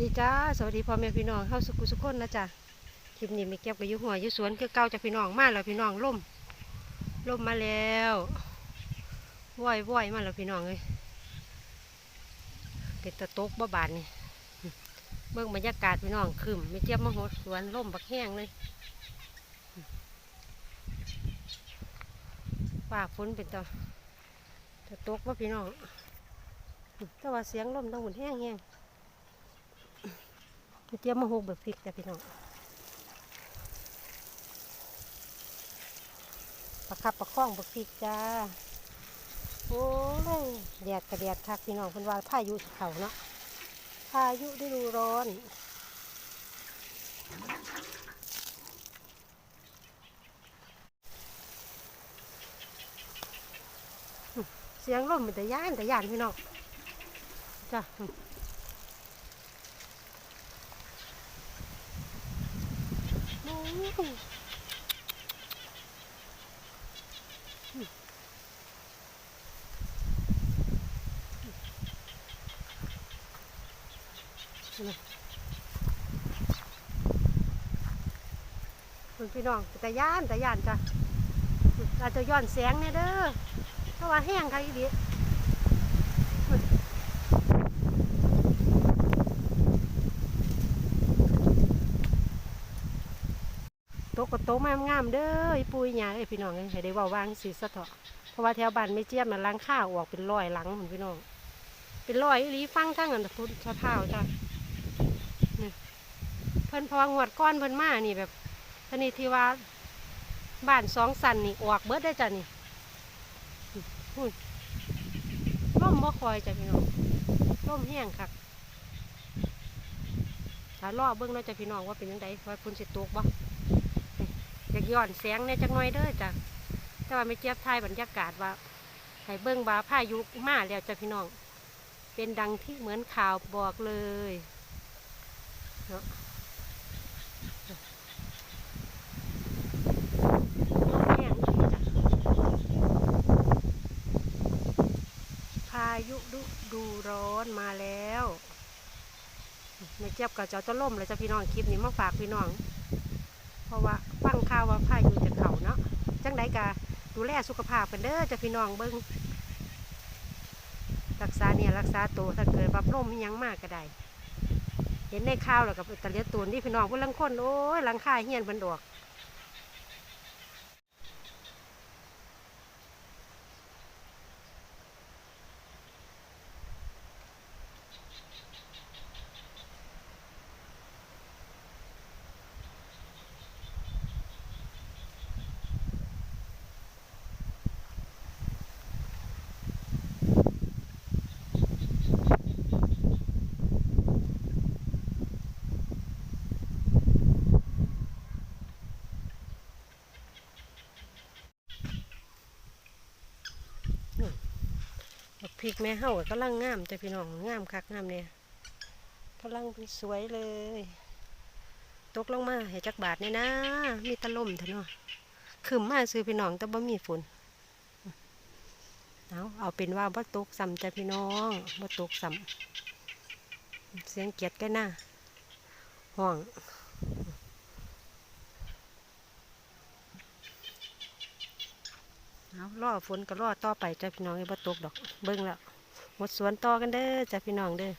ดีจ้า สวัสดีพ่อแม่พี่น้องเข้าสุกุสุกคนนะจ๊ะ คลิปนี้ม่เก็บกับยุหัวยุสวนคือเก่าจากพี่น้องมาแล้วพี่น้องล่มล่มมาแล้วว่อยว่อยมาแล้วพี่น้องเลยเป็นตะตกบ่บานนี่เบิ่งบรรยากาศพี่น้องขึ้นไม่เจ็บมาหดสวนล่มบักแห้งเลยป่าฝนเป็นตะตะตกว่าพี่น้องแต่ว่าเสียงล่มต้องหมุนแห้งแห้ง เตรียมมาหกแบบพริกจ้ะพี่น้องประคับประคองแบบพริกจ้า โอ้ยแดดกระแดดคักพี่น้องเพิ่นว่าพายุสิเขาเนาะพายุฤดูร้อนเสียงลมเป็นแต่ย่านแต่ย่านพี่น้องจ้ะ โอ้ย คุณพี่น้องแต่ย่านแต่ย่านจ้ะอาจจะย้อนแสงเนี่ยเด้อเพราะว่าแห้งค่ะอีดี ตะก็โตะมางามๆเด้อไอปุยหยาไอ้พี่น้องเอ้ยให้ได้ว้าวางสิสะเถาะเพราะว่าแถวบ้านไม่เจี๊ยมมันล้างข้าวออกเป็นรอยหลังเหมือนพี่น้อง เป็นรอยอีฟังทั้งอันพุทธสะพร้าวจ้ะเพิ่นพองวดก้อนเพิ่นมานี่แบบชนิดที่ว่าบ้านสองสันนี่ออกเบิดได้จ้ะนี่อุ้ยร่มบ่คอยจ้ะพี่น้องร่มแห้งคักถ้ารอเบิ่งเนาจ้ะพี่น้องว่าเป็นยังไงว่าพุ่นสิตกบ่ ยากย้อนแสงเนี่ยจักหน่อยเด้อจ้ะแต่ว่าไม่เจี๊ยบทายบรรยากาศว่าให้เบิ่งว่าพายุมาแล้วจ้ะพี่น้อง เป็นดังที่เหมือนข่าวบอกเลยเนาะแห้งอีกจ้ะพายุด,ดูร้อนมาแล้วในเจ็บกับเจ้าจะล่มเลยจ้ะพี่น้องคลิปนี้มาฝากพี่น้อง เพราะว่าฟังข่าวว่าพายุจะเข่าเนาะจังใดกะดูแลสุขภาพกันเด้อจะพี่น้องเบิ้งรักษาเนี่ยรักษาตัวถ้าเกิดว่าร่มอิยังมากก็ได้เห็นในข่าวแล้วกับตะเลียตูนที่พี่น้องเพื่นลังคนโอ้ยลังค่าเฮียนเพิ่นดอก พริกแม่เฮาก็กำลังงามจ้ะพี่น้องงามคักงามเนี่ยกำลังสวยเลย ตกลงมาให้จักบาทเนี่ยนะ มีตะล่มเถอะเนาะขึ้นมาซื้อพี่น้องแต่บ่มีฝนเอาเอาเป็นว่าบ่ตกซ้ำจ้ะพี่น้องบ่ตกซ้ำเสียงเกียดกันนะห้อง เอาล่อฝนก็ล่อต่อไปจ้าพี่น้องไอ้บ่ตกดอกเบิ่งแล้วหมดสวนต่อกันเด้อจ้าพี่น้องเด้อ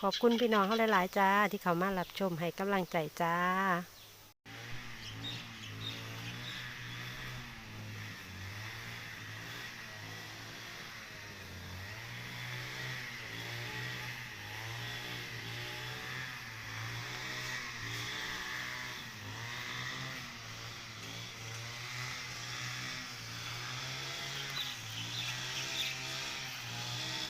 ขอบคุณพี่น้องเขาหลาย ๆ จ้า ที่เขามารับชมให้กำลังใจจ้า